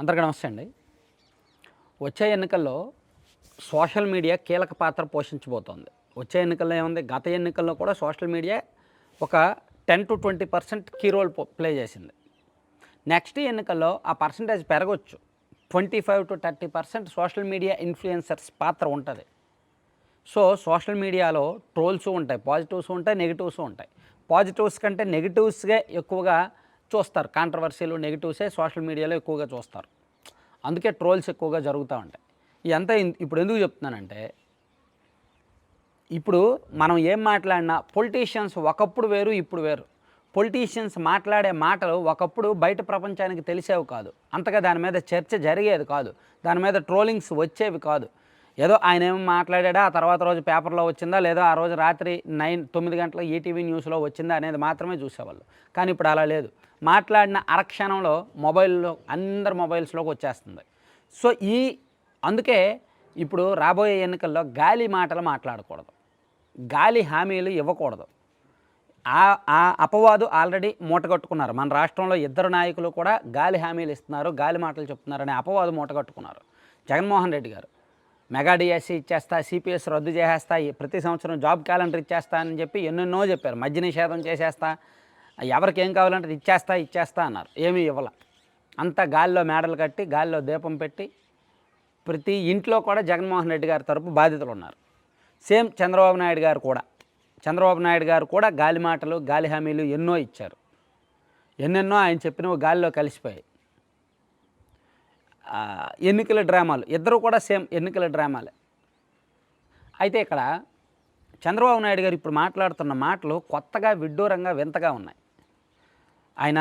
అందరికీ నమస్తే అండి. వచ్చే ఎన్నికల్లో సోషల్ మీడియా కీలక పాత్ర పోషించబోతోంది. వచ్చే ఎన్నికల్లో ఏముంది? గత ఎన్నికల్లో కూడా సోషల్ మీడియా ఒక ten to twenty percent key role play చేసింది. నెక్స్ట్ ఎన్నికల్లో ఆ పర్సంటేజ్ పెరగవచ్చు twenty five to thirty percent social media influencers పాత్ర ఉంటుంది. సో సోషల్ మీడియాలో ట్రోల్స్ ఉంటాయి పాజిటివ్స్ ఉంటాయి నెగిటివ్స్ ఉంటాయి. పాజిటివ్స్ కంటే నెగిటివ్స్గా ఎక్కువగా చూస్తారు. కాంట్రవర్సీలు నెగిటివ్సే సోషల్ మీడియాలో ఎక్కువగా చూస్తారు. అందుకే ట్రోల్స్ ఎక్కువగా జరుగుతూ ఉంటాయి. ఇదంతా ఇప్పుడు ఎందుకు చెప్తున్నానంటే ఇప్పుడు మనం ఏం మాట్లాడినా పొలిటీషియన్స్ ఒకప్పుడు వేరు ఇప్పుడు వేరు. పొలిటీషియన్స్ మాట్లాడే మాటలు ఒకప్పుడు బయట ప్రపంచానికి తెలిసేవి కాదు. అంతగా దాని మీద చర్చ జరిగేది కాదు. దాని మీద ట్రోలింగ్స్ వచ్చేవి కాదు. ఏదో ఆయన ఏమో మాట్లాడా ఆ తర్వాత రోజు పేపర్లో వచ్చిందా లేదా ఆ రోజు రాత్రి నైన్ తొమ్మిది గంటల ఈటీవీ న్యూస్లో వచ్చిందా అనేది మాత్రమే చూసేవాళ్ళు. కానీ ఇప్పుడు అలా లేదు. మాట్లాడిన అరక్షణంలో మొబైల్లో అందరి మొబైల్స్లోకి వచ్చేస్తుంది. సో ఈ అందుకే ఇప్పుడు రాబోయే ఎన్నికల్లో గాలి మాటలు మాట్లాడకూడదు. గాలి హామీలు ఇవ్వకూడదు. ఆ ఆ అపవాదు ఆల్రెడీ మూటగట్టుకున్నారు మన రాష్ట్రంలో ఇద్దరు నాయకులు కూడా గాలి హామీలు ఇస్తున్నారు గాలి మాటలు చెప్తున్నారనే అపవాదు మూటగట్టుకున్నారు జగన్మోహన్ రెడ్డి గారు. మెగా డిఎస్సి ఇచ్చేస్తా సిపిఎస్ రద్దు చేసేస్తా ప్రతి సంవత్సరం జాబ్ క్యాలెండర్ ఇచ్చేస్తా అని చెప్పి ఎన్నెన్నో చెప్పారు. మద్య నిషేధం చేసేస్తా ఎవరికి ఏం కావాలంటే ఇచ్చేస్తా ఇచ్చేస్తా అన్నారు. ఏమీ ఇవ్వాల. అంతా గాలిలో మేడలు కట్టి గాలిలో దీపం పెట్టి ప్రతి ఇంట్లో కూడా జగన్మోహన్ రెడ్డి గారి తరపు బాధితులు ఉన్నారు. సేమ్ చంద్రబాబు నాయుడు గారు కూడా. చంద్రబాబు నాయుడు గారు కూడా గాలి మాటలు గాలి హామీలు ఎన్నో ఇచ్చారు. ఎన్నెన్నో ఆయన చెప్పినవి గాలిలో కలిసిపోయాయి. ఎన్నికల డ్రామాలు. ఇద్దరు కూడా సేమ్ ఎన్నికల డ్రామాలే. అయితే ఇక్కడ చంద్రబాబు నాయుడు గారు ఇప్పుడు మాట్లాడుతున్న మాటలు కొత్తగా విడ్డూరంగా వింతగా ఉన్నాయి. ఆయన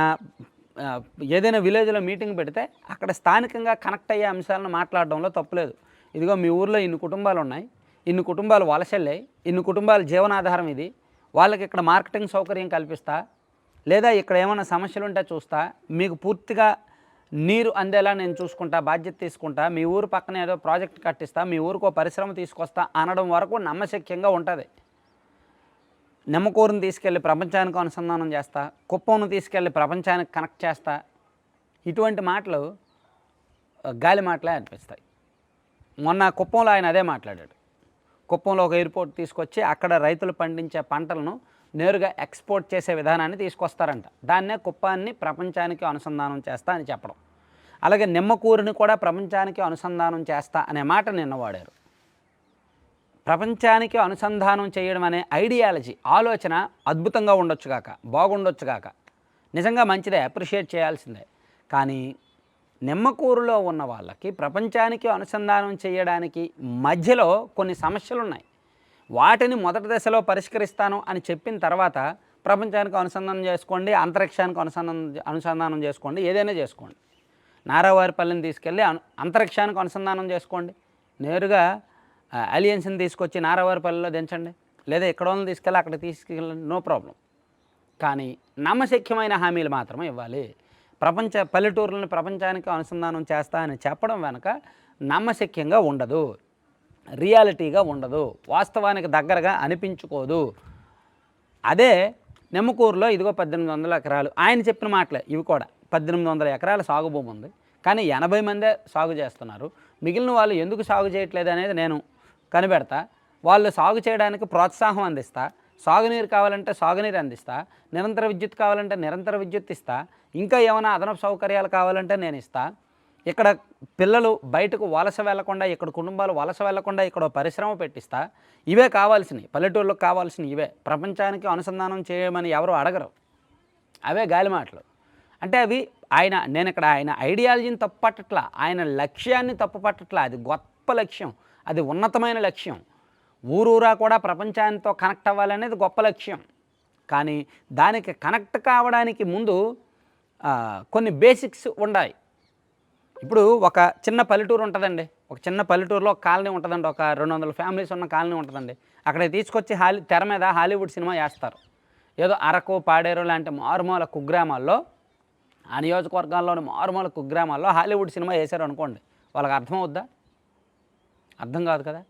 ఏదైనా విలేజ్లో మీటింగ్ పెడితే అక్కడ స్థానికంగా కనెక్ట్ అయ్యే అంశాలను మాట్లాడడంలో తప్పులేదు ఇదిగో మీ ఊర్లో ఇన్ని కుటుంబాలు ఉన్నాయి. ఇన్ని కుటుంబాలు వలసెళ్ళాయి ఇన్ని కుటుంబాల జీవనాధారం ఇది. వాళ్ళకి ఇక్కడ మార్కెటింగ్ సౌకర్యం కల్పిస్తా. లేదా ఇక్కడ ఏమైనా సమస్యలు ఉంటే చూస్తా. మీకు పూర్తిగా నీరు అందేలా నేను చూసుకుంటా బాధ్యత తీసుకుంటా మీ ఊరు పక్కన ఏదో ప్రాజెక్ట్ కట్టిస్తా మీ ఊరికి పరిశ్రమ తీసుకొస్తా అనడం వరకు నమ్మశక్యంగా ఉంటుంది. నిమ్మకూరుని తీసుకెళ్ళి ప్రపంచానికి అనుసంధానం చేస్తా కుప్పంను తీసుకెళ్ళి ప్రపంచానికి కనెక్ట్ చేస్తా ఇటువంటి మాటలు గాలి మాటలే అనిపిస్తాయి. మొన్న కుప్పంలో ఆయన అదే మాట్లాడాడు. కుప్పంలో ఒక ఎయిర్పోర్ట్ తీసుకొచ్చి అక్కడ రైతులు పండించే పంటలను నేరుగా ఎక్స్పోర్ట్ చేసే విధానాన్ని తీసుకొస్తారంట. దాన్నే కుప్పాన్ని ప్రపంచానికి అనుసంధానం చేస్తా అని చెప్పడం. అలాగే నిమ్మకూరుని కూడా ప్రపంచానికి అనుసంధానం చేస్తా అనే మాట నిన్న వాడారు. ప్రపంచానికి అనుసంధానం చేయడం అనే ఐడియాలజీ ఆలోచన అద్భుతంగా ఉండొచ్చు కాక బాగుండొచ్చు కాక నిజంగా మంచిదే అప్రిషియేట్ చేయాల్సిందే. కానీ నిమ్మకూరులో ఉన్న వాళ్ళకి ప్రపంచానికి అనుసంధానం చేయడానికి మధ్యలో కొన్ని సమస్యలు ఉన్నాయి వాటిని మొదటి దశలో పరిష్కరిస్తాను అని చెప్పిన తర్వాత ప్రపంచానికి అనుసంధానం చేసుకోండి అంతరిక్షానికి అనుసంధానం అనుసంధానం చేసుకోండి ఏదైనా చేసుకోండి. నారావారిపల్లిని తీసుకెళ్ళి అంతరిక్షానికి అనుసంధానం చేసుకోండి. నేరుగా అలియన్స్ని తీసుకొచ్చి నారావారిపల్లిలో దించండి. లేదా ఎక్కడ వాళ్ళని తీసుకెళ్ళి అక్కడ తీసుకెళ్ళండి నో ప్రాబ్లం. కానీ నమ్మశక్యమైన హామీలు మాత్రమే ఇవ్వాలి. ప్రపంచ పల్లెటూరులను ప్రపంచానికి అనుసంధానం చేస్తా అని చెప్పడం వెనక నమ్మశక్యంగా ఉండదు. రియాలిటీగా ఉండదు. వాస్తవానికి దగ్గరగా అనిపించుకోదు. అదే నిమ్మకూరులో ఇదిగో పద్దెనిమిది వందల ఎకరాలు. ఆయన చెప్పిన మాటలే ఇవి కూడా. పద్దెనిమిది వందల ఎకరాల సాగు భూమి ఉంది. కానీ ఎనభై మందే సాగు చేస్తున్నారు. మిగిలిన వాళ్ళు ఎందుకు సాగు చేయట్లేదు అనేది నేను కనిపెడతా. వాళ్ళు సాగు చేయడానికి ప్రోత్సాహం అందిస్తా. సాగునీరు కావాలంటే సాగునీరు అందిస్తా. నిరంతర విద్యుత్ కావాలంటే నిరంతర విద్యుత్ ఇస్తా. ఇంకా ఏమైనా అదనపు సౌకర్యాలు కావాలంటే నేను ఇస్తాను ఇక్కడ పిల్లలు బయటకు వలస వెళ్ళకుండా ఇక్కడ కుటుంబాలు వలస వెళ్ళకుండా ఇక్కడ పరిశ్రమ పెట్టిస్తా ఇవే కావాల్సినవి పల్లెటూళ్ళకి కావాల్సినవి ఇవే. ప్రపంచానికి అనుసంధానం చేయమని ఎవరు అడగరు. అవే గాలి మాటలు. అంటే అవి ఆయన నేను ఇక్కడ ఆయన ఐడియాలజీని తప్పు పట్టట్లా ఆయన లక్ష్యాన్ని తప్పు పట్టట్లా అది గొప్ప లక్ష్యం అది ఉన్నతమైన లక్ష్యం. ఊరూరా కూడా ప్రపంచానితో కనెక్ట్ అవ్వాలనేది గొప్ప లక్ష్యం. కానీ దానికి కనెక్ట్ కావడానికి ముందు కొన్ని బేసిక్స్ ఉండాలి ఇప్పుడు ఒక చిన్న పల్లెటూరు ఉంటుందండి. ఒక చిన్న పల్లెటూరులో ఒక కాలనీ ఉంటుందండి. ఒక రెండు వందల ఫ్యామిలీస్ ఉన్న కాలనీ ఉంటుందండి. అక్కడ తీసుకొచ్చి హాలీ తెర మీద హాలీవుడ్ సినిమా వేస్తారు. ఏదో అరకు పాడేరు లాంటి మారుమూల కుగ్రామాల్లో ఆ నియోజకవర్గాల్లోని మారుమూల కుగ్రామాల్లో హాలీవుడ్ సినిమా వేశారు అనుకోండి. వాళ్ళకి అర్థం అవుద్దా అర్థం కాదు కదా?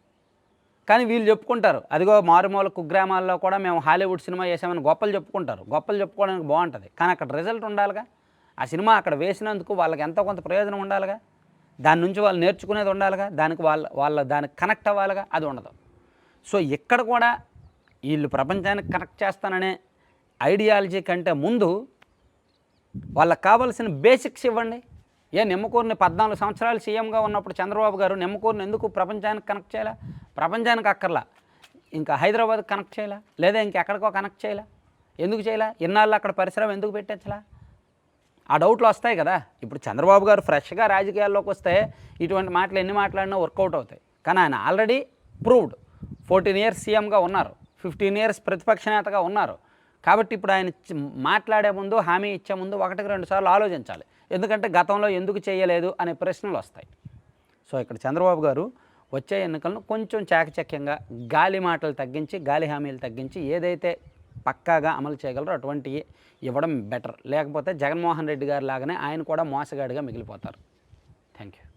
కానీ వీళ్ళు చెప్పుకుంటారు. అదిగో మారుమూల కుగ్రామాల్లో కూడా మేము హాలీవుడ్ సినిమా చేసామని గొప్పలు చెప్పుకుంటారు. గొప్పలు చెప్పుకోవడానికి బాగుంటుంది. కానీ అక్కడ రిజల్ట్ ఉండాలిగా? ఆ సినిమా అక్కడ వేసినందుకు వాళ్ళకి ఎంతో కొంత ప్రయోజనం ఉండాలిగా. దాని నుంచి వాళ్ళు నేర్చుకునేది ఉండాలిగా. దానికి వాళ్ళ వాళ్ళ దానికి కనెక్ట్ అవ్వాలిగా. అది ఉండదు. సో ఇక్కడ కూడా వీళ్ళు ప్రపంచానికి కనెక్ట్ చేస్తాననే ఐడియాలజీ కంటే ముందు వాళ్ళకి కావాల్సిన బేసిక్స్ ఇవ్వండి. ఏ నిమ్మకూరుని పద్నాలుగు సంవత్సరాలు సీఎంగా ఉన్నప్పుడు చంద్రబాబు గారు నిమ్మకూరుని ఎందుకు ప్రపంచానికి కనెక్ట్ చేయాలా? ప్రపంచానికి అక్కర్లా. ఇంకా హైదరాబాద్ కనెక్ట్ చేయాలా? లేదా ఇంకెక్కడికో కనెక్ట్ చేయాలా? ఎందుకు చేయాలా? ఇన్నాళ్ళు అక్కడ పరిశ్రమ ఎందుకు పెట్టచ్చలా ఆ డౌట్లు వస్తాయి కదా. ఇప్పుడు చంద్రబాబు గారు ఫ్రెష్గా రాజకీయాల్లోకి వస్తే ఇటువంటి మాటలు ఎన్ని మాట్లాడినా వర్కౌట్ అవుతాయి. కానీ ఆయన ఆల్రెడీ ప్రూవ్డ్. ఫోర్టీన్ ఇయర్స్ సీఎంగా ఉన్నారు. ఫిఫ్టీన్ ఇయర్స్ ప్రతిపక్ష నేతగా ఉన్నారు. కాబట్టి ఇప్పుడు ఆయన మాట్లాడే ముందు హామీ ఇచ్చే ముందు ఒకటికి రెండు సార్లు ఆలోచించాలి. ఎందుకంటే గతంలో ఎందుకు చేయలేదు అనే ప్రశ్నలు వస్తాయి. సో ఇక్కడ చంద్రబాబు గారు వచ్చే ఎన్నికలను కొంచెం చాకచక్యంగా గాలి మాటలు తగ్గించి గాలి హామీలు తగ్గించి ఏదైతే పక్కాగా అమలు చేయగలరు అటువంటి ఇవ్వడం బెటర్ లేకపోతే జగన్మోహన్ రెడ్డి గారు లాగానే ఆయన కూడా మోసగాడిగా మిగిలిపోతారు. Thank you